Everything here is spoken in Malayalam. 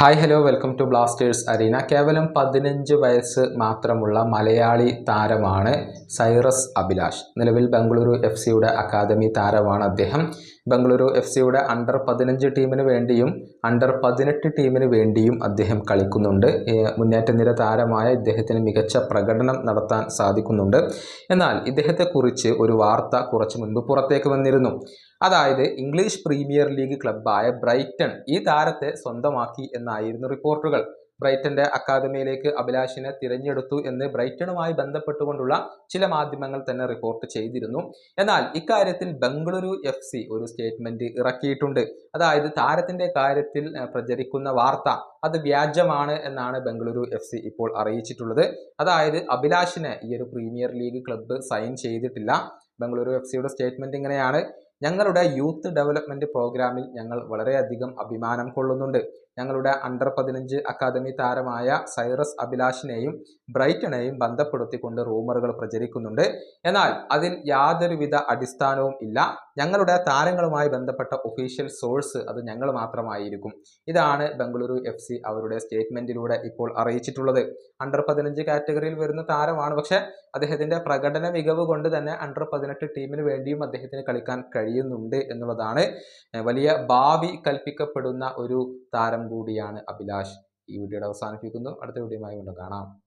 Hi hello welcome to Blasters arena കേവലം പതിനഞ്ച് വയസ്സ് മാത്രമുള്ള മലയാളി താരമാണ് സൈറസ് അഭിലാഷ്. നിലവിൽ ബംഗളൂരു എഫ് സിയുടെ അക്കാദമി താരമാണ് അദ്ദേഹം. ബംഗളൂരു എഫ് സിയുടെ അണ്ടർ പതിനഞ്ച് ടീമിന് വേണ്ടിയും അണ്ടർ പതിനെട്ട് ടീമിന് വേണ്ടിയും അദ്ദേഹം കളിക്കുന്നുണ്ട്. മുന്നേറ്റ നിര താരമായ ഇദ്ദേഹത്തിന് മികച്ച പ്രകടനം നടത്താൻ സാധിക്കുന്നുണ്ട്. എന്നാൽ ഇദ്ദേഹത്തെക്കുറിച്ച് ഒരു വാർത്ത കുറച്ച് മുൻപ് പുറത്തേക്ക് വന്നിരുന്നു. അതായത് ഇംഗ്ലീഷ് പ്രീമിയർ ലീഗ് ക്ലബ്ബായ ബ്രൈറ്റൺ ഈ താരത്തെ സ്വന്തമാക്കി എന്നായിരുന്നു റിപ്പോർട്ടുകൾ. ബ്രൈറ്റന്റെ അക്കാദമിയിലേക്ക് അഭിലാഷിനെ തിരഞ്ഞെടുത്തു എന്ന് ബ്രൈറ്റണുമായി ബന്ധപ്പെട്ടുകൊണ്ടുള്ള ചില മാധ്യമങ്ങൾ തന്നെ റിപ്പോർട്ട് ചെയ്തിരുന്നു. എന്നാൽ ഇക്കാര്യത്തിൽ ബംഗളൂരു എഫ് സി ഒരു സ്റ്റേറ്റ്മെന്റ് ഇറക്കിയിട്ടുണ്ട്. അതായത് താരത്തിന്റെ കാര്യത്തിൽ പ്രചരിക്കുന്ന വാർത്ത അത് വ്യാജമാണ് എന്നാണ് ബംഗളൂരു എഫ് സി ഇപ്പോൾ അറിയിച്ചിട്ടുള്ളത്. അതായത് അഭിലാഷിനെ ഈ ഒരു പ്രീമിയർ ലീഗ് ക്ലബ്ബ് സൈൻ ചെയ്തിട്ടില്ല. ബംഗളൂരു എഫ് സിയുടെ സ്റ്റേറ്റ്മെന്റ് ഇങ്ങനെയാണ്. ഞങ്ങളുടെ യൂത്ത് ഡെവലപ്മെന്റ് പ്രോഗ്രാമിൽ ഞങ്ങൾ വളരെയധികം അഭിമാനം കൊള്ളുന്നുണ്ട്. ഞങ്ങളുടെ അണ്ടർ പതിനഞ്ച് അക്കാദമി താരമായ സൈറസ് അഭിലാഷിനെയും ബ്രൈറ്റണെയും ബന്ധപ്പെടുത്തിക്കൊണ്ട് റൂമറുകൾ പ്രചരിക്കുന്നുണ്ട്. എന്നാൽ അതിൽ യാതൊരുവിധ അടിസ്ഥാനവും ഇല്ല. ഞങ്ങളുടെ താരങ്ങളുമായി ബന്ധപ്പെട്ട ഒഫീഷ്യൽ സോഴ്സ് അത് ഞങ്ങൾ മാത്രമായിരിക്കും. ഇതാണ് ബംഗളൂരു എഫ് സി അവരുടെ സ്റ്റേറ്റ്മെന്റിലൂടെ ഇപ്പോൾ അറിയിച്ചിട്ടുള്ളത്. അണ്ടർ പതിനഞ്ച് കാറ്റഗറിയിൽ വരുന്ന താരമാണ്. പക്ഷെ അദ്ദേഹത്തിന്റെ പ്രകടന മികവ് കൊണ്ട് തന്നെ അണ്ടർ പതിനെട്ട് ടീമിന് വേണ്ടിയും അദ്ദേഹത്തിന് കളിക്കാൻ കഴിയുന്നുണ്ട് എന്നുള്ളതാണ് വലിയ ഭാവി കൽപ്പിക്കപ്പെടുന്ന ഒരു താരം കൂടിയാണ് അഭിലാഷ്. ഈ വീഡിയോയുടെ അവസാനിപ്പിക്കുന്നു. അടുത്ത വീഡിയോയുമായി വീണ്ടും കാണാം.